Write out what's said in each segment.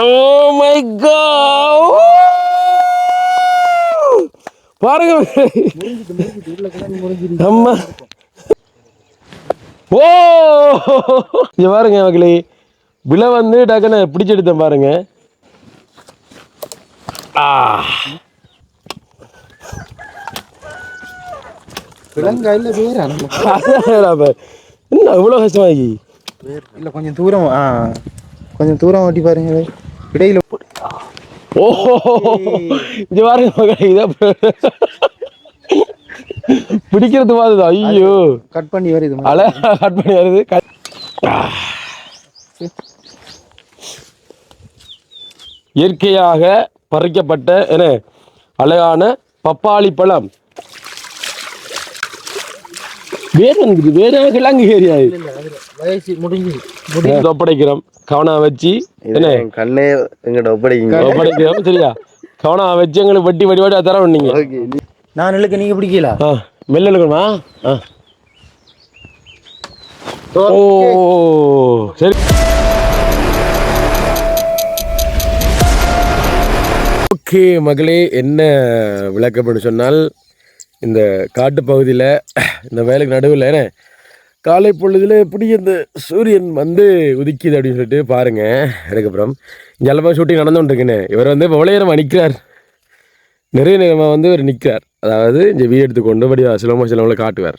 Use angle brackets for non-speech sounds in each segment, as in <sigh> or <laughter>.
Oh my god! பாருங்க. அம்மா ஓ! இங்க பாருங்க மக்களே விலை வந்து டக்குன்னு பிடிச்சி எடுத்தேன் பாருங்க. ஆ. விலங்காயில் வேற என்ன இவ்வளோ கஷ்டமாகி? இல்லை கொஞ்சம் தூரம் ஆ. கொஞ்சம் தூரம் ஓட்டி பாருங்க இது. இடையில ஓ இங்க பாருங்க மகளே இதை பிடிக்கிறது மாதிரி ஐயோ கட் பண்ணி வருது அல கட் பண்ணி வருது. இயற்கையாக பறிக்கப்பட்ட என்ன அழகான பப்பாளி பழம் வேறு வந்துருக்கு வேற கிழங்கு ஏரியாது வயசு முடிஞ்சு ஒப்படைக்கிறோம். கவனம் வச்சு என்ன? கண்ணே எங்கிட்ட ஒப்படைக்குங்க ஒப்படைக்கிறோம் சரியா? கவனம் வச்சு எங்களுக்கு வட்டி வடி வடி தரோம் நீங்க நான் இழுக்க நீங்க பிடிக்கல ஆ மெல்ல இருக்கணுமா ஆ. ஓ சரி. ஓகே மகளே என்ன விளக்கப்படும் சொன்னால் இந்த காட்டு பகுதியில் இந்த வேலைக்கு நடுவில் என்ன காலை பொழுதில் எப்படி இந்த சூரியன் வந்து உதிக்குது அப்படின்னு சொல்லிட்டு பாருங்கள் அதுக்கப்புறம் ஜலமா ஷூட்டிங் நடந்துகிட்டு இவர் வந்து விளையாரம் நிற்கிறார் நிறைய நேரமாக வந்து இவர் நிற்கிறார் அதாவது இந்த வீடு எடுத்துக்கொண்டு படி சிலமோ சிலவங்களை காட்டுவார்.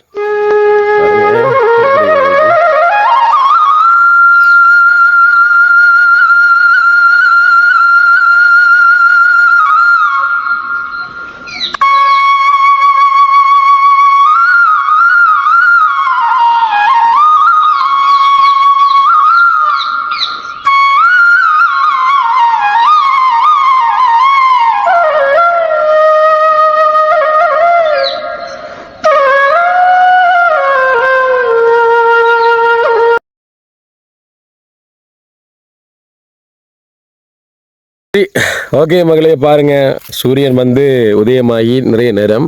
ஓகே மகளே பாருங்க. சூரியன் வந்து உதயமாகி நிறைய நேரம்.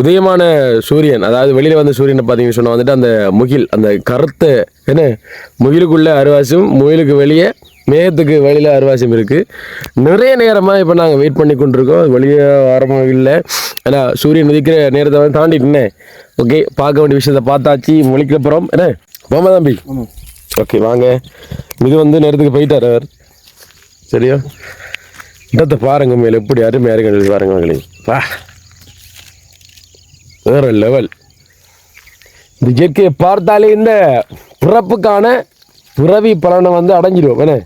உதயமான சூரியன் அதாவது வெளியில வந்த சூரியனை பார்த்தீங்கன்னு சொன்னா வந்துட்டு அந்த முகில் அந்த கருத்த என்ன? முகிலுக்குள்ள அருவாசியும் முகிலுக்கு வெளியே மேகத்துக்கு வெளியில அருவாசியம் இருக்கு. நிறைய நேரமா இப்போ நாங்கள் வெயிட் பண்ணி கொண்டிருக்கோம். வெளியே வரமா இல்லை. ஏன்னா சூரியன் உதிக்கிற நேரத்தை வந்து தாண்டிட்டுனே ஓகே பார்க்க வேண்டிய விஷயத்தை பார்த்தாச்சு. முழிக்கப்புறம் என்ன? போமா தம்பி. ஓகே வாங்க. இது வந்து நேரத்துக்கு போயிட்டார் அவர். சரியா? இடத்தை பாருங்க மேல எப்படி அருமையா இருக்கு பாருங்க மகளே. வா. வேற லெவல் இந்த இயற்கையை பார்த்தாலே இந்த பிறப்புக்கான பிறவி பலனை வந்து அடைஞ்சிடுவோம் என்ன?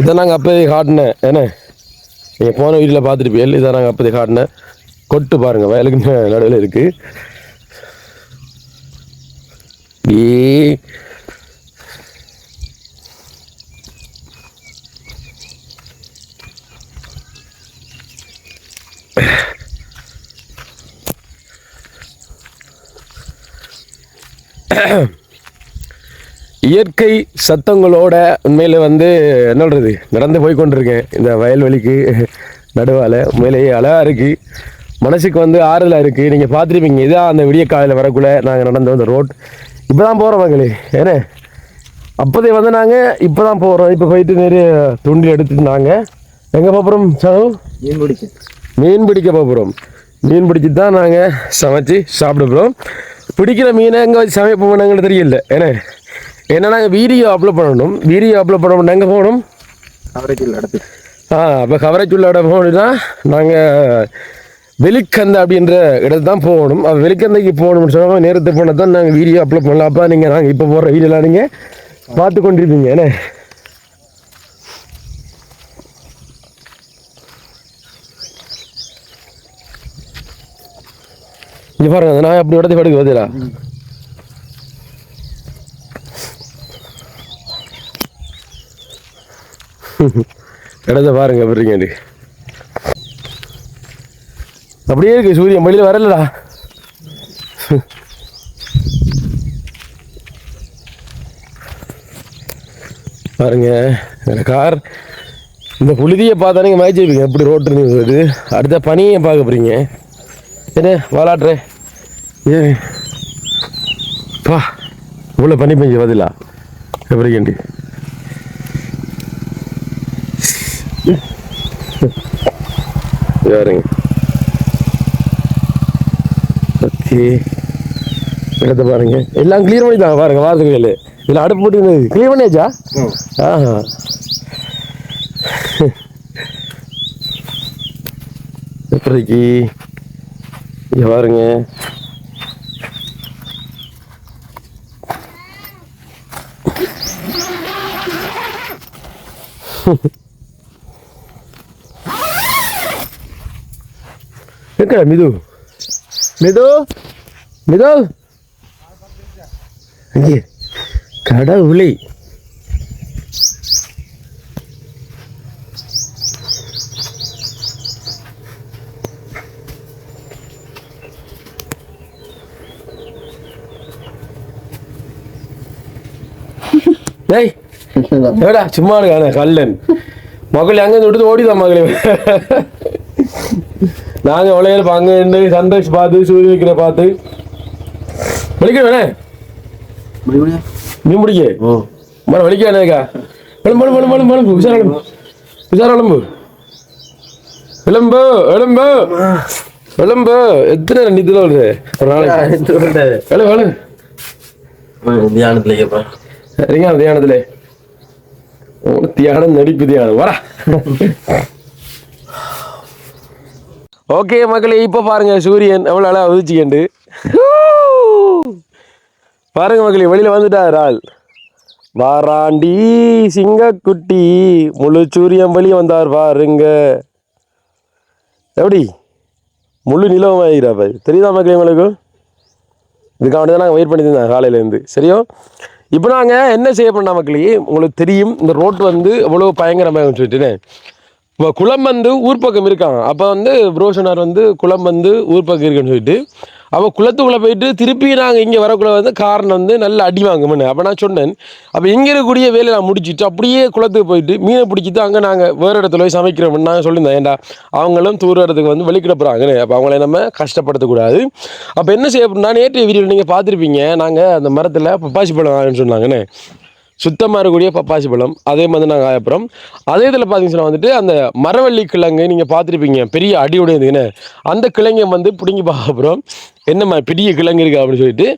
இதை நாங்கள் அப்போதே காட்டினேன் என்ன? நீங்கள் போன வீட்டில் பார்த்துருப்பீங்க இதை நாங்கள் அப்போதே காட்டினேன். கொட்டு பாருங்க வயலுக்கு நடுவில் இருக்கு. ஏ <clears throat> இயற்கை சத்தங்களோட உண்மையில வந்து என்ன சொல்றது நடந்து போய் கொண்டிருக்கேன். இந்த வயல்வெளிக்கு நடுவால உண்மையிலேயே அழகா இருக்கு. மனசுக்கு வந்து ஆறுதலா இருக்கு. நீங்க பார்த்துருப்பீங்க இதான் அந்த விடிய காலையில் வரக்குள்ள நாங்கள் நடந்து வந்த ரோட் இப்பதான் போறோம் மகளே ஏன்னா அப்போதே வந்து நாங்கள் இப்போ தான் போகிறோம் இப்போ போயிட்டு நிறைய துண்டில் எடுத்துட்டு நாங்கள் எங்கே போகிறோம் சனு மீன் பிடிக்க. மீன் பிடிக்க போகிறோம் மீன் பிடிச்சி தான் நாங்கள் சமைச்சு சாப்பிட போகிறோம் பிடிக்கிற மீனை எங்கே வச்சு சமைப்போம் எங்களுக்கு தெரியல. ஏன்னா ஏன்னா நாங்கள் வீடியோ அப்லோட் பண்ணணும். வீடியோ அப்லோட் பண்ண எங்கே போகணும்? அவரைக்கு இடத்து ஆ அப்போ கவரேஜ் உள்ள இடம் போகணும்னா நாங்கள் வெளிக்கந்த அப்படின்ற இடத்துல தான் போகணும். அப்போ வெளிக்கந்தைக்கு போகணும்னு சொன்னாங்க நேரத்தை போனால் தான் நாங்கள் வீடியோ அப்லோட் பண்ணலாம். அப்போ நீங்கள் நாங்கள் இப்போ போடுற வீடியோலாம் நீங்கள் பார்த்து கொண்டிருப்பீங்க. என்ன இங்க பாருங்க அந்த நாய் அப்படி இடத்தை படுக்க பார்த்தீங்களா இடத்த பாருங்க அப்படிங்க அப்படியே இருக்கு சூரியன் வெளியில வரலடா. பாருங்க எனக்கு கார் இந்த புழுதியை பார்த்தா நீங்கள் மயச்சிருப்பீங்க எப்படி ரோட்டு வருது அடுத்த பனியை பார்க்க போறீங்க. என்ன வாலாட்டுறேன் ஏ பா இவ்வளோ பண்ணி பெஞ்சு பதிலா? எப்படி கேண்டி யாருங்க ஓகே இடத்த பாருங்க. எல்லாம் கிளியர் பண்ணி தாங்க பாருங்க வாரத்துக்கு வேலை இதில் அடுப்பு போட்டு கிளியர் பண்ணியாச்சா? ஆஹா. எப்படிக்கு இங்க பாருங்க. எக்கடா மிது மிது மிது அங்கே கடவுளை டேய் எடா சும்மா இருக்கானே கல்லன் மகள் அங்கே விட்டு ஓடிதான் மகளே நாங்க உலகில் அங்கே இருந்து சன்ரைஸ் பார்த்து சூரிய வைக்கிற பார்த்து வலிக்கணும்ண்ணே மீன் பிடிக்க மரம் வலிக்கானேக்கா எலும்பு எலும்பு எலும்பு உஷார் எலும்பு உஷார் எலும்பு எலும்பு எலும்பு எலும்பு எத்தனை ரெண்டு இதில் வருது ஒரு நாளைக்கு எலு தியானத்துல தியானத்துல தியானம் நடிப்பு தியானம் வரா ஓகே மக்களே இப்போ பாருங்க சூரியன் எவ்வளோ அழகாக உதிச்சுக்கண்டு பாருங்க மக்களே வெளியில் வந்துட்டார் ஆள் வாராண்டி சிங்கக்குட்டி முழு சூரியன் வெளியே வந்தார் பாருங்க எப்படி முழு நிலவமாகிறாப்ப தெரியுதா மக்களே உங்களுக்கு இதுக்காக தான் நாங்கள் வெயிட் பண்ணி காலையிலேருந்து சரியோ இப்போ நாங்கள் என்ன செய்ய பண்ண மக்களே உங்களுக்கு தெரியும் இந்த ரோட் வந்து எவ்வளோ பயங்கரமாக சொல்லிட்டுனே இப்போ குளம் வந்து ஊர் பக்கம் இருக்காங்க. அப்போ வந்து புரோஷனார் வந்து குளம் வந்து ஊர் பக்கம் இருக்குன்னு சொல்லிட்டு அப்போ குளத்துக்குள்ளே போயிட்டு திருப்பி நாங்கள் இங்கே வரக்குள்ள வந்து காரணம் வந்து நல்ல அடி வாங்குமனு. அப்போ நான் சொன்னேன் அப்போ இங்கே இருக்கக்கூடிய வேலையை நான் முடிச்சுட்டு அப்படியே குளத்துக்கு போயிட்டு மீனை பிடிச்சிட்டு அங்கே நாங்கள் வேறு இடத்துல போய் சமைக்கிறோம்னு நான் சொல்லியிருந்தேன். ஏன்டா அவங்களும் தூரத்துக்கு வந்து வெளிக்கிடப்படுறாங்கன்னு அப்போ அவங்கள நம்ம கஷ்டப்படுத்தக்கூடாது அப்போ என்ன செய்ய நான் நேற்று வீடியோவில் நீங்கள் பார்த்துருப்பீங்க நாங்கள் அந்த மரத்தில் பப்பாசி பழம் சொன்னாங்கன்னு. சுத்தமாக இருக்கக்கூடிய பப்பாசி பழம் அதே மாதிரி நாங்கள் ஆயப்புறம் அதே இதில் பார்த்தீங்கன்னா வந்துட்டு அந்த மரவள்ளி கிழங்கு நீங்கள் பார்த்துருப்பீங்க பெரிய அடி உடையதுன்னு அந்த கிழங்கை வந்து பிடுங்கி பார்க்குறோம் என்னம்மா பெரிய கிழங்கு இருக்குது அப்படின்னு சொல்லிட்டு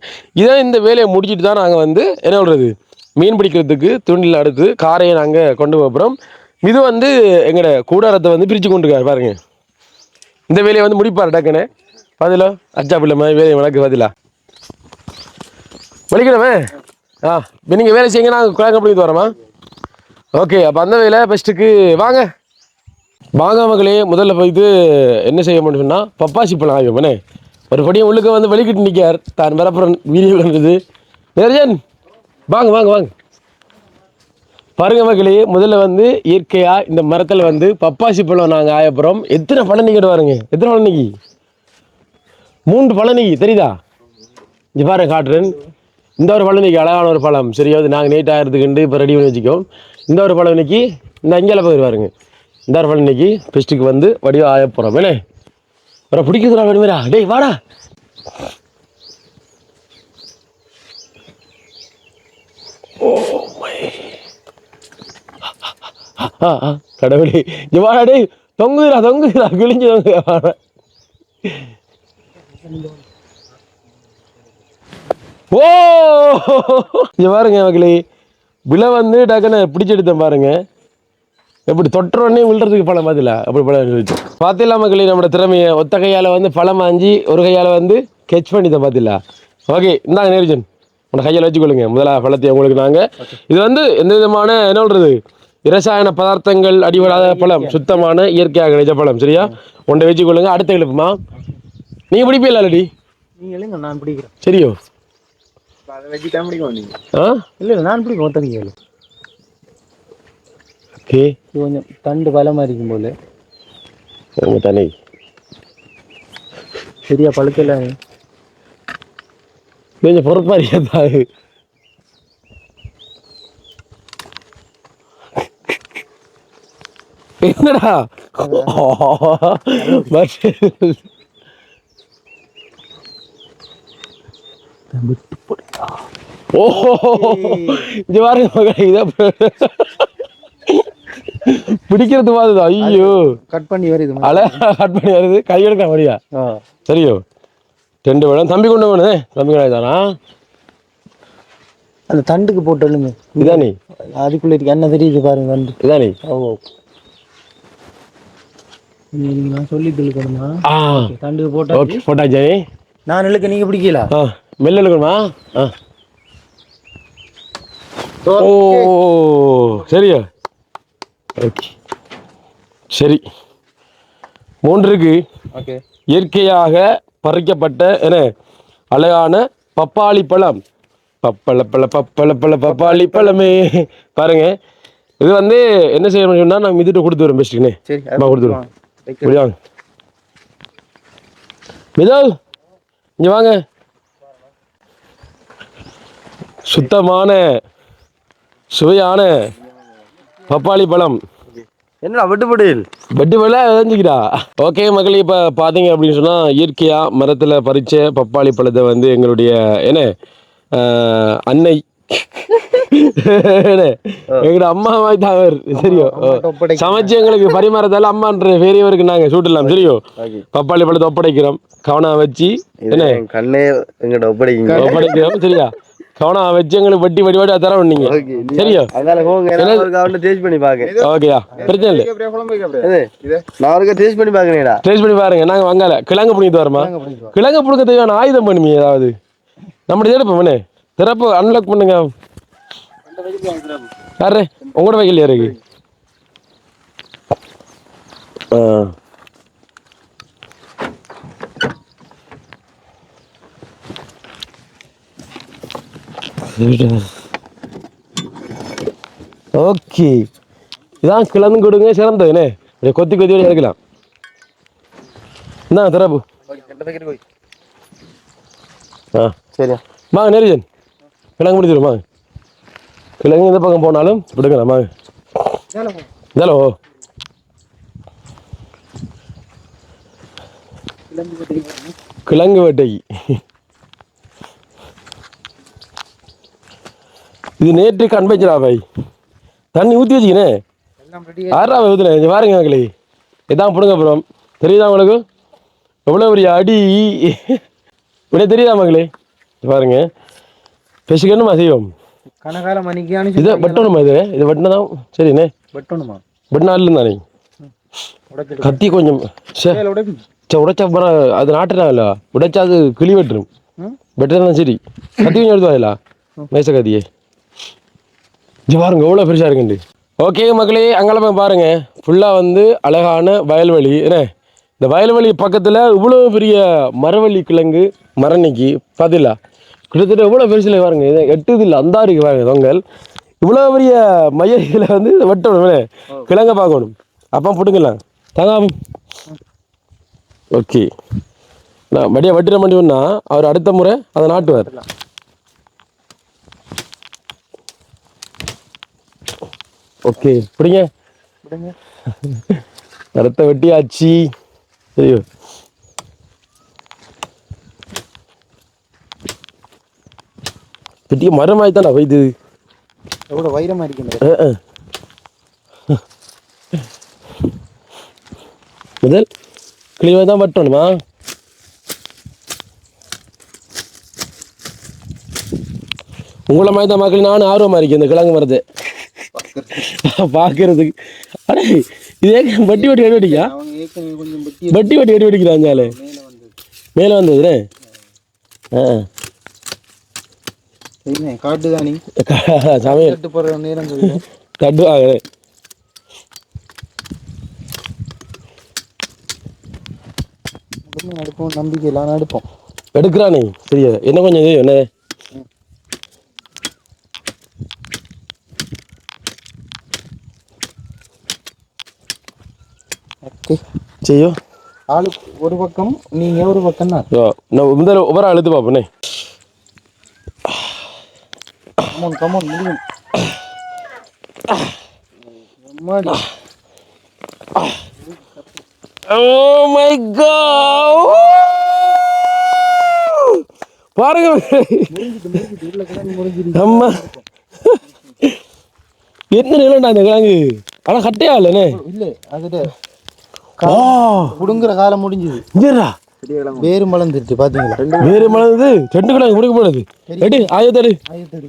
இதான் இந்த வேலையை முடிச்சுட்டு தான் நாங்கள் வந்து என்ன சொல்கிறது மீன் பிடிக்கிறதுக்கு தூண்டில் அடுத்து காரையை நாங்கள் கொண்டு போகிறோம் இது வந்து எங்களோட கூடாரத்தை வந்து பிரித்து கொண்டு இருக்காரு பாருங்க. இந்த வேலையை வந்து முடிப்பார் டக்குன்னு. பதிலோ அச்சா பிள்ளை மாதிரி வேலையை வழக்கு பதிலா வலிக்கணுமே ஆ இப்போ நீங்கள் வேலை செய்யுங்க நாங்கள் குழந்தை பண்ணிட்டு வரோமா ஓகே அப்போ அந்த வேலை பெஸ்ட்டுக்கு வாங்க. வாங்க மகளே முதல்ல போயிட்டு என்ன செய்ய முடியும் சொன்னால் பப்பாசி பழம் ஆகியவனே ஒரு படியும் உள்ளுக்கு வந்து வெளிக்கிட்டு நிற்கார் தான் வரப்புறம் வீடியோ கண்டது நிறையன் வாங்க வாங்க வாங்க. பாருங்க மக்களே முதல்ல வந்து இயற்கையாக இந்த மரத்தில் வந்து பப்பாசி பழம் நாங்கள் ஆயப்புறோம் எத்தனை பழம் நிக்கிட்டு பாருங்க. எத்தனை பழம் மூன்று பழம் நிக்கி தெரியுதா? இங்கே பாருங்க காட்டுறேன். இந்த ஒரு பழம் இன்னைக்கு அழகான ஒரு பழம். சரியா அது நாங்கள் நீட்டாக எடுத்துக்கிண்டு இப்போ ரெடி பண்ணி வச்சுக்கோம். இந்த ஒரு பழம் இன்னைக்கு இந்த அங்கேயில் போயிடுவாருங்க இந்த ஒரு பழம் இன்றைக்கி பெஸ்ட்டுக்கு வந்து வடிவம் ஆய போகிறோம் என்ன? வர பிடிக்கிறதுடா வேணுமேடா. டேய் வாடா. ஓ மை கடவுளே. இங்க வாடா டேய். தொங்குதுடா தொங்குதுடா. கிழிஞ்சு தொங்குதா வாடா. ஓ! இங்க பாருங்க மக்களே விலை வந்து டக்குன்னு பிடிச்சி எடுத்தேன் பாருங்க. எப்படி தொற்ற உடனே விழுறதுக்கு பழம் பார்த்தில அப்படி பழம் இருந்துச்சு பார்த்தில மக்களே நம்மளோட திறமையை? ஒத்த கையால் வந்து பழம் வாங்கி ஒரு கையால் வந்து கெச் பண்ணிட்டேன் பார்த்தில ஓகே இந்தாங்க நேரிஜன். உங்களோட கையால் வச்சுக்கொள்ளுங்க. முதல்ல பழத்தை உங்களுக்கு நாங்கள் இது வந்து எந்த விதமான என்ன சொல்றது? இரசாயன பதார்த்தங்கள் அடிபடாத பழம். சுத்தமான இயற்கையாக கிடைச்ச பழம். சரியா? உண்டை வச்சுக்கொள்ளுங்க. அடுத்த எழுப்புமா நீங்கள் பிடிப்பீங்களா இல்லடி நீங்க இல்லைங்க நான் பிடிக்கிறேன். சரியோ? பிடிக்கும் ஆ? இல்லை நான் பிடிக்கும் ஓகே. கொஞ்சம் தண்டு பலமாக இருக்கும் போல. தனி சரியா பழுக்கல? கொஞ்சம் பொறுப்பா இருக்காது என்னடா? பட் ஓஹோ இது பாருங்க பிடிக்கிறது மாதிரி ஐயோ கட் பண்ணி வருது அல கட் பண்ணி வருது கை எடுக்க ஆ சரியோ ரெண்டு வேணும் தம்பி கொண்டு வேணும் தம்பி கொண்டு தானா அந்த தண்டுக்கு போட்டு எழுங்க இதானே அதுக்குள்ள இருக்கு என்ன தெரியுது பாருங்க தண்டு இதானே ஓ நீங்க நான் சொல்லிட்டு இருக்கணுமா ஆ தண்டுக்கு போட்டா போட்டாச்சே நான் இழுக்க நீங்க பிடிக்கல மெல்ல இருக்கணுமா ஆ. ஓ சரியா? ஓகே. சரி. மூன்று இருக்கு ஓகே. இயற்கையாக பறிக்கப்பட்ட என்ன? அழகான பப்பாளி பழம். பப்பள பழ பப்பள பழ பப்பாளி பழமே. பாருங்க. இது வந்து என்ன செய்யணும்னு சொன்னா நான் மிதிட்டு கொடுத்து வரேன் பெஸ்ட்டுன்னு சரி அம்மா கொடுத்துருவோம். புரியாங்க மிதோ இங்க வாங்க. சுத்தமான சுவையான பப்பாளி பழம். என்னடா விட்டுப்படியில் வெட்டு வேலை தெரிஞ்சுக்கிறா ஓகே மக்களே இப்போ பார்த்தீங்க அப்படின்னு சொன்னால் இயற்கையாக மரத்தில் பறிச்ச பப்பாளி பழத்தை வந்து எங்களுடைய என்ன அன்னை. என்ன, எங்களோட அம்மா மாதிரி தான் அவர் சரியோ. சமைச்சு எங்களுக்கு பரிமாறதால அம்மான்ற பெரியவருக்கு நாங்கள் சூட்டலாம் சரியோ? பப்பாளி பழத்தை ஒப்படைக்கிறோம். கவனம் வச்சு இது என் கண்ணே எங்கிட்ட ஒப்படைக்குங்க ஒப்படைக்கிறோம் சரியா? கவனம் வச்சு எங்களுக்கு வட்டி வட்டி தரோம் நீங்க ஓகே சரியா? அதனால போங்க நான் டேஸ்ட் பண்ணி பாக்க. ஓகேயா பிரச்சனை இல்லை. நான் ஒரு டேஸ்ட் பண்ணி பாக்குறேன்டா. டேஸ்ட் பண்ணி பாருங்க. நாங்க வாங்கல. கிழங்கு புடிங்கிட்டு வரமா. கிழங்கு புடுக்க தேவையான ஆயுதம் பண்ணுமி ஏதாவது. நம்ம திறப்பு திறப்பு அன்லாக் பண்ணுங்க. யாரு? உங்களோட வைக்கலையா இருக்கு? ஆ. <laughs> ஓகே. இதான் கிழங்கு கொடுங்க சிறந்ததுனே இப்படியே கொத்தி கொத்தி வழி எடுக்கலாம் என்ன திறப்பு ஆ. சரியா? வாங்க நெரிஜன். கிழங்கு முடிச்சிடும் வாங்க. கிழங்கு இந்த பக்கம் போனாலும் விடுக்கலாம் வாங்க. இதோ கிழங்கு வேட்டை. இது நேற்று கண்பைச்சரா பாய் தண்ணி ஊற்றி வச்சுக்கினே ஆறா ஊற்றுனேன் இங்கே பாருங்க மக்களே. இதான் பிடுங்க அப்புறம் தெரியுதா உங்களுக்கு? எவ்வளோ பெரிய அடி இப்படியே தெரியுதா மக்களே? இது பாருங்க. பெசுக்கணுமா செய்வோம்? கனகால மணிக்கானு இது வெட்டணுமா இது? இது வெட்டினதான் சரிண்ணே வெட்டணுமா? வெட்டினா இல்லை தானே. கத்தி கொஞ்சம் சே உடைச்சா அப்புறம் அது நாட்டுறாங்கல்ல. உடைச்சா அது கிளி வெட்டுரும். ம்? வெட்டுறதான் சரி. கத்தி கொஞ்சம் எடுத்து வாயிலா. மேச கத்தியே. இது பாருங்க எவ்வளோ பெருசாக இருக்குண்டு ஓகே மக்களே அங்கெல்லாம் பாருங்க. ஃபுல்லாக வந்து அழகான வயல்வெளி. என்ன? இந்த வயல்வெளி பக்கத்தில் இவ்வளோ பெரிய மரவள்ளி கிழங்கு மரணிக்கு பதிலா. கிட்டத்தட்ட இவ்வளோ பெருசில் பாருங்க. இது எட்டு இல்லை அந்தாருக்கு பாருங்க தொங்கல். இவ்வளோ பெரிய மையத்தில் வந்து இதை வெட்டணும் கிழங்க பார்க்கணும். அப்போ பிடுங்கலாம் தாங்க ஓகே நான் மடியா வெட்டுற முடியும்னா அவர் அடுத்த முறை அதை நாட்டுவார். ஓகே பிடிங்க. விடுங்க அடுத்த வெட்டியாச்சு. ஐயோ. பெரிய மரமாய் தானே வைத்து. எவ்வளவு வைரமா இருக்கின்ற முதல் கிளிவை தான் வெட்டணுமா? உங்களை மாதிரி தான் மக்கள் நானும் ஆர்வமாக இருக்கேன். இந்த கிழங்கு மரத்தை. <laughs> பார்க்கறதுக்கு அடே இது வட்டி வட்டி அடி வட்டிக்கா? வெட்டி வட்டி அடி வடிக்கிறாஞ்சாலே மேல வந்து மேலே வந்ததுனே ஆ. என்ன காட்டுதான் நீ? <laughs> சமையல். கட்டு போடுற நேரம் சொல்லு. <laughs> கட்டுவாங்க முதல்ல எடுப்போம் நம்பிக்கை இல்லாம எடுப்போம் எடுக்கிறானே சரியா? என்ன கொஞ்சம் என்ன செய்யோ ஆளு ஒரு பக்கம் நீங்க ஒரு பக்கம் தான். இந்த ஒவ்வொரு அழுத்து பார்ப்போனே. கமோன் கமோன் முடியும். அம்மாடி. ஓ மை காட் பாருங்க. அம்மா என்ன நிலண்டா இந்த கிழங்கு ஆனா கட்டையா இல்லைண்ணே இல்ல அதுல ஆ புடுங்குற காலம் முடிஞ்சது. வேறு மலர்ந்துருச்சு பாத்தீங்களா? வேறு மலர்ந்து ரெண்டு கிழங்கு முடிக்க போனது எடு ஆயத்தடு ஆயத்தடி.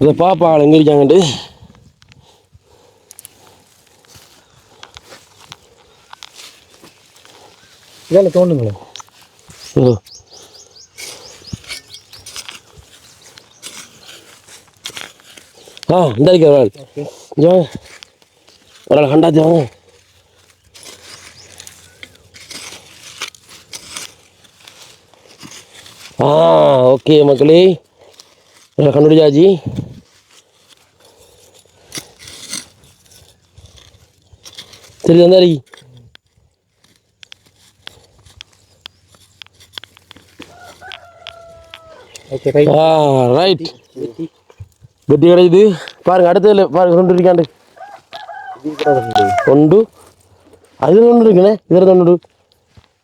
இதை பாப்பா ஆள் எங்க இருக்காங்கட்டு இதால தோண்டுங்களேன் ஓ. ஆ இந்த இருக்க ஒரு ஆள் இங்க வாங்க. ஒரு ஆள் கண்டாச்சு வாங்க ஆ ஓகே மக்களே ஒரு ஆள் கண்டுபிடிச்சாச்சு சரி தந்தாரி ஓகே ரைட் ஆ ரைட் வெட்டி கிடைக்குது பாருங்க அடுத்ததுல பாருங்க ரெண்டு இருக்காண்டு. ஒன்று. அது ஒன்று இருக்குண்ணே. இதில் ஒன்று.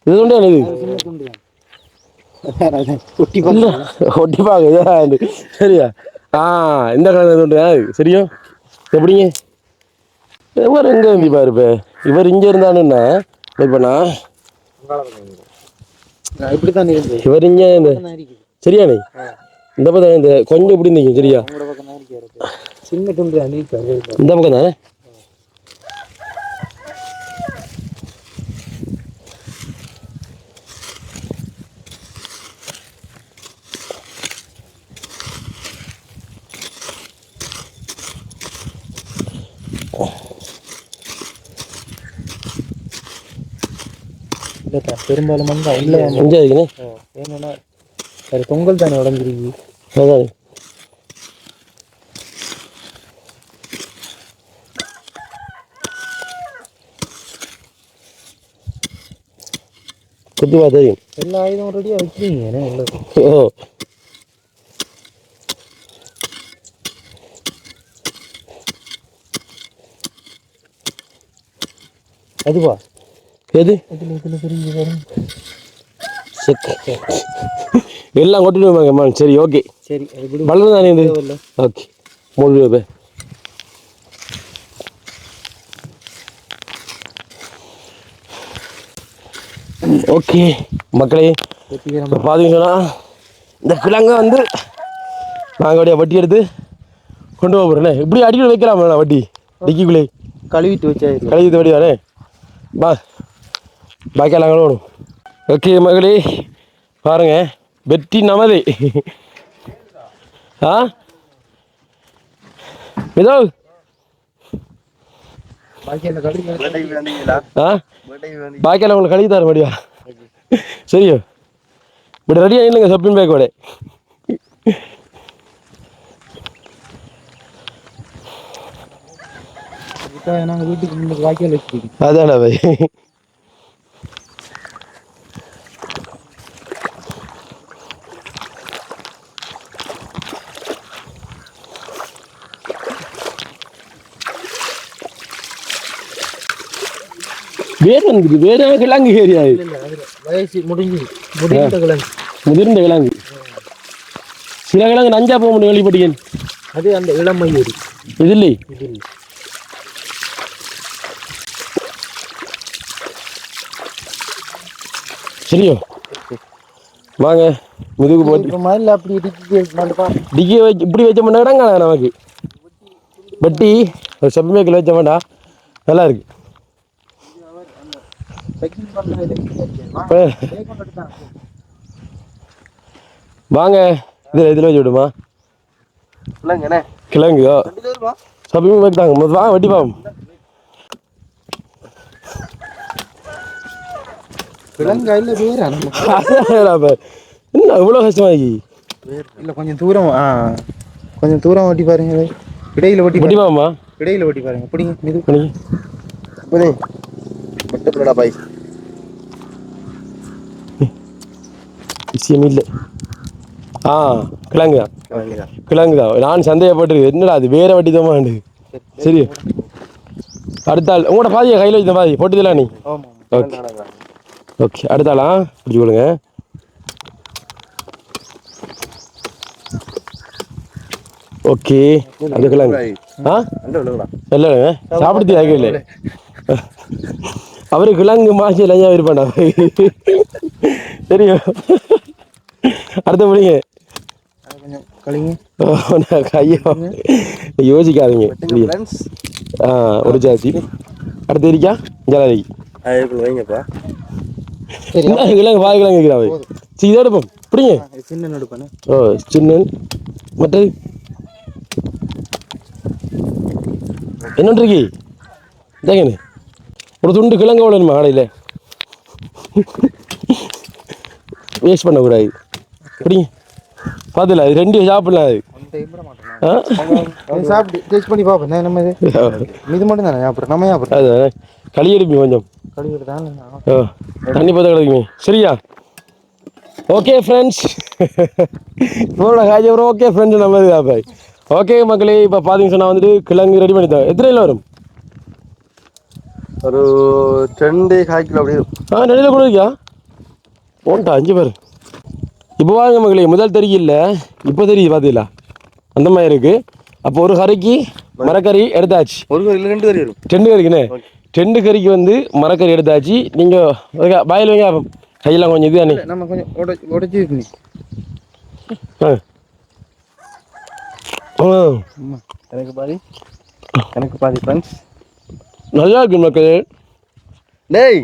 இது ஒன்று எனக்கு ஒட்டி இல்லை ஒட்டி பாங்க இதான் சரியா? ஆ இந்த கலர் ஒன்று சரியா? எப்படிங்க? இவர் எங்கே இருந்து பாரு இப்போ? இவர் இங்கே இருந்தானுன்னா இப்போ நான் இப்படி தான் இருந்தது இவர் இங்கே சரியாண்ணே? இந்த பக்கம் இந்த கொஞ்சம் இப்படி இருந்தீங்க சரியா? சின்ன துண்டு அணிக்காது இந்த பக்கம் தானே இல்லைப்பா பெரும்பாலும் வந்து இல்லை என்னன்னா அது பொங்கல் தானே உடஞ்சிருக்கு அதான். குத்தி பா தெரியும். எல்லா ஆயுதம் ரெடியாக வச்சுருங்க ஓ. அதுவா? எது. எல்லாம் கொட்டிட்டு வாங்கம்மா சரி ஓகே. சரி அது விடு. வளர்ந்து தானே இது? தேவையில்ல. ஓகே. மூணு ரூபாய் ஓகே மக்களே இப்போ பார்த்தீங்கன்னா இந்த கிழங்கை வந்து நாங்கள் அப்படியே வட்டி எடுத்து கொண்டு போக போகிறேண்ணே இப்படி அடிக்கடி வைக்கலாமா வட்டி? டிக்கிக்குள்ளே கழுவிட்டு வச்சாயிரு கழுவி வடி தானே? பா பாக்கியெல்லாம் கழுவணும். ஓகே மகளே பாருங்க வெற்றி நமது. ஆ? இதோ பாக்கி அந்த கழுவி பேட்டைக்கு வந்தீங்களா ஆ பேட்டைக்கு வந்தீங்க பாக்கியெல்லாம் உங்களுக்கு கழுவி தர முடியா. சரியோ. இப்படி ரெடியாக இல்லைங்க சப்பின் பேக்கோட வீட்டுக்கு வாக்கியால் வச்சுருக்கோம் அதானே பை. வேர் வந்துருக்கு வேற கிழங்கு ஏரியாது வயசு முடிஞ்சு முடிந்த கிழங்கு. முதிர்ந்த கிழங்கு. சில கிழங்கு நஞ்சா போக முடியும் வெளிப்பட்டீங்க அது அந்த இது இல்லை இது இல்லை சரியோ? வாங்க முதுகு போட்டு. மயில் அப்படி டிக்கி வச்சு இப்படி வச்ச மாட்டா இடங்க நமக்கு. வெட்டி ஒரு செப்பு மேக்கில் வச்ச மாட்டா நல்லா இருக்கு. செக்கிங் பண்ணுறது இப்ப வாங்க. இதில் இதில் வச்சு விடுமா? கிழங்குதோ? ரெண்டு பேருமா சப்பி வைத்தாங்க முதல் வாங்க வெட்டி பாவம் என்ன இவ்வளோ கஷ்டமாகி இல்லை கொஞ்சம் தூரம் கொஞ்சம் தூரம் ஓட்டி பாருங்க. இதை. இடையில ஓட்டி வெட்டி பாருங்க. பாவமா இடையில ஓட்டி பாருங்க. பிடிங்க மிது பண்ணி பட்டுப்படா பாய் விஷயம் இல்லை. ஆ கிழங்கு தான் கிழங்கு தான் நான் சந்தேகப்பட்டு என்னடா அது வேற வட்டி தான் சரி. அடுத்த ஆள். உங்களோட பாதியை? கையில் வச்ச பாதி. போட்டுதலாம் நீ? ஓகே ஓகே அடுத்தாளா பிடிச்சி கொடுங்க ஓகே அது கிழங்கு. ஆ? சாப்பிடுறது ஆகவே இல்லை அவரு கிழங்கு மாசி இல்லையா இருப்பாண்டா தெரியும். அடுத்த முடியுங்க ஐயோ யோசிக்காதீங்க. ஆ ஒரு ஜாதி. அடுத்து இருக்கா இந்த கிழங்கு பால் கிழங்கு இருக்கிறாவே சரி பிடிங்க இது சின்ன ஓ சின்ன மற்றது என்ன இருக்கு? இதாங்கண்ணே ஒரு துண்டு கிழங்கு வேணுமா கடையில் வேஸ்ட் பண்ணக்கூடாது. பிடிங்க. பார்த்துல அது ரெண்டு சாப்பிடலாம் அது. சாப்பிட்டு டேஸ்ட் பண்ணி பார்ப்போம் என்ன நம்ம இது? இது மட்டும் தானே சாப்பிட்றோம் நம்ம சாப்பிட்றோம். அது களி எடுப்பி கொஞ்சம். தண்ணி பார்த்து கிடக்குங்க சரியா? ஓகே ஃப்ரெண்ட்ஸ் காய்ச்சி அப்புறம் ஓகே ஃப்ரெண்ட்ஸ் நம்ம இது ஓகே மக்களே இப்போ பார்த்தீங்க சொன்னால் வந்துட்டு கிழங்கு ரெடி பண்ணிட்டோம் எத்தனை கிலோ வரும்? ஒரு ரெண்டு கால் கிலோ அப்படி. ஆ நடுவில் கூட இருக்கியா ஓன்ட்டா அஞ்சு பேர். இப்போ வாங்க மகளே முதல் தெரியல இப்போ தெரியுது பார்த்தீங்களா அந்த மாதிரி இருக்கு. அப்போ ஒரு கறிக்கு மரக்கறி எடுத்தாச்சு. ஒரு இல்லை ரெண்டு கறி வரும். டெண்டு கறிக்குண்ணே? டெண்டு கறிக்கு வந்து மரக்கறி எடுத்தாச்சு. நீங்கள் பாயில் வைங்க கையெல்லாம் கொஞ்சம் இது தானே நம்ம கொஞ்சம் உடச்சி உடச்சி ஆ. எனக்கு பாதி. எனக்கு பாதி ஃப்ரெண்ட்ஸ் நல்லா இருக்கு மக்களே. டேய்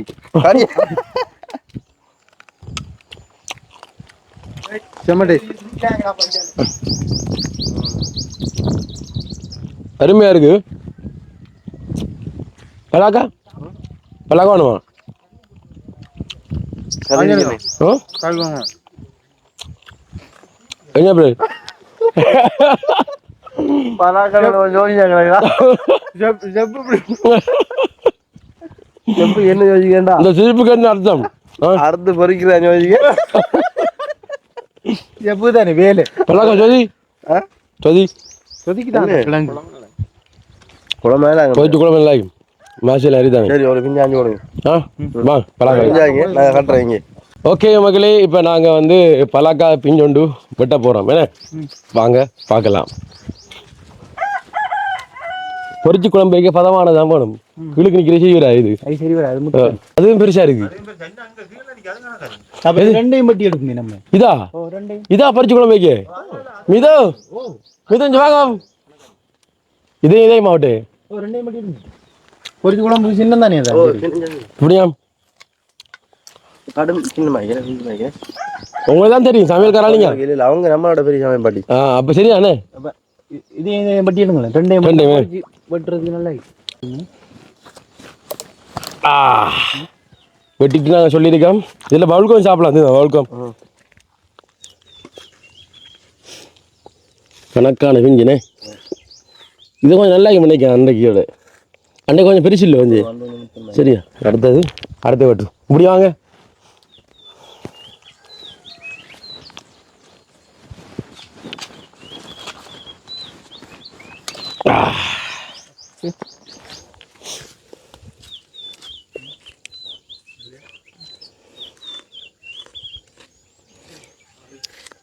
அருமையாக இருக்கு. பலாக்கா பலாக்கா வேணுமா என்ன பிள்ளை பலாக்கடலை கொஞ்சம் எப்படி <laughs> என்ன யோசிக்கேண்டா இந்த சிரிப்புக்கு என்ன அர்த்தம்? ஆ? <laughs> போயிட்டு கூட கொடுங்க. ஆ? வா பலாக்கா பிஞ்சாங்க நான் கட்டுறேன் இங்கே. ஓகே மக்களே இப்போ நாங்கள் வந்து பலாக்கா பிஞ்சொண்டு வெட்ட போகிறோம் என்ன? வாங்க பார்க்கலாம். பொரிச்சு குழம்பு வைக்க பதமானதான் வேணும். கிழக்கு நிற்கிற செய்கிறா இது? அதுவும் பெருசா இருக்கு ரெண்டையும் பட்டி எடுக்குமே நம்ம. இதா? இதா பறிச்சு குழம்பு வைக்க மிதோ? மிதோ இங்க வாங்க இதே இதே மாவட்டு. பொரிச்சு குழம்பு சின்னம் தானே இப்படியா? கடும் உங்களுக்கு தான் தெரியும் சமையல்காராளிங்க இல்லை இல்லை அவங்க நம்மளோட பெரிய சமையல் பாட்டி. ஆ அப்போ சரியாண்ணே இது பட்டி எடுங்களேன். ரெண்டையும் வெட்டுறதுக்கு நல்லா. ஆ. வெட்டிட்டு நாங்கள் சொல்லியிருக்கோம் இதில் பவுல்கம் சாப்பிடலாம். அது பவுல்கம் கணக்கான பிஞ்சுனே. இது கொஞ்சம் நல்லா நினைக்கிறேன் அன்றைக்கியோட அன்றைக்கு கொஞ்சம் பெருசு இல்லை வந்து. சரியா? அடுத்தது. அடுத்த வெட்டு இப்படி வாங்க.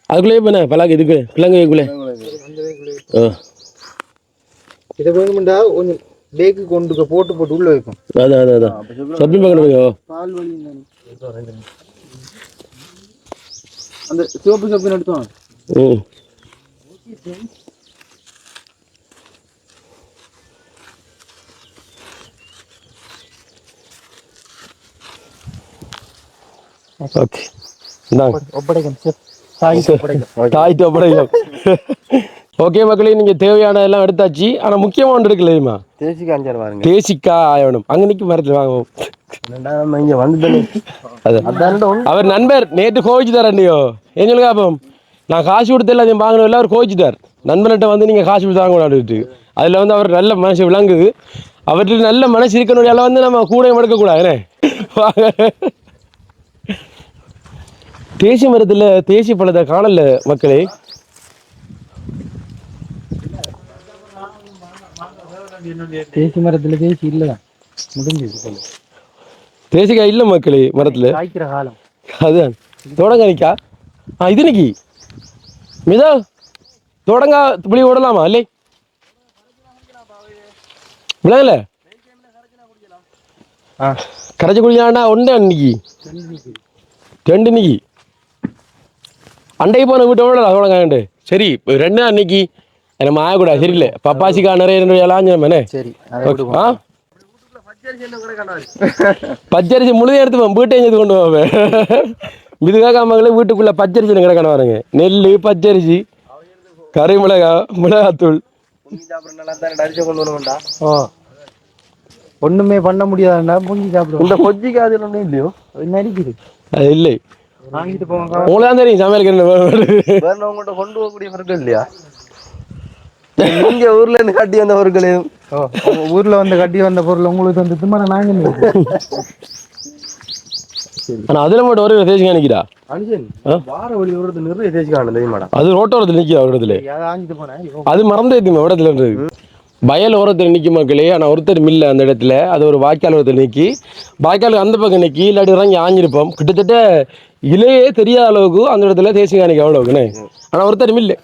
அதுக்குள்ளேயே பண்ண பலாக்கு இதுக்கு கிழங்கு இதுக்குள்ளே ஆ. இதை வேணுமெண்டா கொஞ்சம் பேக்கு கொண்டு போட்டு போட்டு உள்ள வைக்கும் அதான் அதான் அதான் சப்ளி பார்க்கணும் பால் வலி அந்த சிவப்பு சப்பு எடுத்தோம். ம். ஓகே இந்தாங்க ஒப்படைக்கும் சார் ஒப்படைக்கும் ஓகே மக்களே நீங்கள் தேவையான எல்லாம் எடுத்தாச்சு. ஆனால் முக்கியமாக ஒன்று இருக்குல்ல தெரியுமா? தேசிக்கு அஞ்சாறு பாருங்க தேசிக்கா ஆயணும் அங்கே நிற்க மரத்தில் வாங்குவோம். அவர் நண்பர் நேற்று கோவிச்சு தரண்டியோ ஏன் சொல்லுங்க அப்போ நான் காசு கொடுத்து எல்லாத்தையும் வாங்கணும் இல்லை அவர் கோவிச்சுட்டார். நண்பர்கிட்ட வந்து நீங்கள் காசு கொடுத்து வாங்க கூடாது அதில் வந்து அவர் நல்ல மனசு விளங்குது. அவர்கிட்ட நல்ல மனசு இருக்கணும் வந்து நம்ம கூட எடுக்கக்கூடாதுண்ணே <laughs> வாங்க. தேசிய மரத்தில் தேசிய பழத்தை காணல மக்களே. தேசி மரத்துல தேசி இல்லதான் முடிஞ்சது தேசிக்காய் இல்லை மக்களே மரத்தில். காய்க்கிற காலம். அதுதான் தோடங்காய்க்கா ஆ இது நிக்கி மிதா தோடங்கா புளி ஓடலாமா? இல்லை விளங்கல ஆ. கரைச்சி குடிக்கலாம்டா ஒன்று அன்னைக்கு ரெண்டு நிக்கி அண்டைக்கு போன வீட்டை விட தோடங்காண்டு சரி ரெண்டு அன்னைக்கு நம்ம ஆகக்கூடாது சரியில்லை. பப்பாசிக்கா நிறைய ரெண்டு என்ன சரி ஆ? பச்சரிசி முழுதே எடுத்து வீட்டை எடுத்து கொண்டு போவேன். இதுக்காக மகளே வீட்டுக்குள்ள பச்சரிசி கிடக்கணும் பாருங்க. நெல் பச்சரிசி கறி மிளகா மிளகாத்தூள். கொண்டு ஒண்ணுமே பண்ண முடியாதுண்டா மூஞ்சி சாப்பிடுவோம். இந்த கொஜ்ஜிக்கு அது ஒன்றும் இல்லையோ என்ன அடிக்குது அது இல்லை. வாங்கிட்டு போங்க உங்களுக்கு தான் தெரியும் சமையலுக்கு என்ன வேணும். வேற உங்கள்கிட்ட கொண்டு போகக்கூடிய பொருட்கள் இல்லையா? நீங்க ஊர்ல இருந்து காட்டி வந்த பொருட்கள் ஊர்ல வந்து கட்டி வந்த பொருள் உங்களுக்கு வந்து நாங்க ஆனா அதுல மட்டும் ஒரு தேய்ச்சி அனுஜன் வார வழி ஓடுறது நிறைய தேய்ச்சி காணும் தெரியுமாடா? அது ரோட்டோரத்தில் நிற்கிது ஒரு இடத்துல? அதை மறந்து ஏற்றுமே இடத்துலன்றது வயல் ஓரத்தில் நிற்கும் மக்களே ஆனால் ஒருத்தர் மில்ல அந்த இடத்துல. அது ஒரு வாய்க்கால் ஓரத்தில் நிற்கி வாய்க்கால் அந்த பக்கம் நிற்கி இல்லாட்டி இறங்கி ஆஞ்சிருப்போம். கிட்டத்தட்ட இலையே தெரியாத அளவுக்கு அந்த இடத்துல தேசிய காணிக்கு அவ்வளோக்குண்ணே ஆனால் ஒருத்தர் மில்லு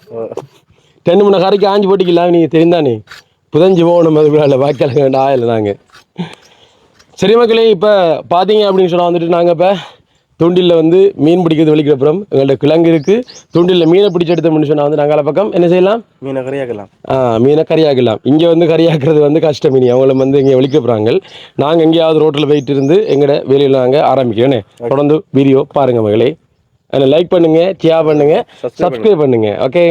ரெண்டு மூணு கரைக்கு ஆஞ்சி போட்டிக்கலாம் நீங்கள் தெரிந்தானே. புதஞ்சு போகணும் அதுக்குள்ள வாய்க்கால் வேண்டாம் ஆயில் நாங்கள் சரி மக்களே இப்போ பார்த்தீங்க அப்படின்னு சொன்னால் வந்துட்டு நாங்கள் இப்போ தூண்டிலில் வந்து மீன் பிடிக்கிறது வெளிக்கிறப்புறம் எங்கள்ட்ட கிழங்கு இருக்குது தூண்டிலில் மீனை பிடிச்சி எடுத்தோம்னு சொன்னால் வந்து நாங்கள் பக்கம் என்ன செய்யலாம்? மீனை கறியாக்கலாம். ஆ, மீனை கறியாக்கலாம். இங்கே வந்து கறியாக்குறது வந்து கஷ்டம் இனி அவங்கள வந்து இங்கே வெளிக்க போகிறாங்க நாங்கள் எங்கேயாவது ரோட்டில் போயிட்டு இருந்து எங்கட வேலையில் நாங்கள் ஆரம்பிக்கிறோன்னே தொடர்ந்து வீடியோ பாருங்கள் மகளே. அதில் லைக் பண்ணுங்கள் ஷேர் பண்ணுங்கள் சப்ஸ்கிரைப் பண்ணுங்கள் ஓகே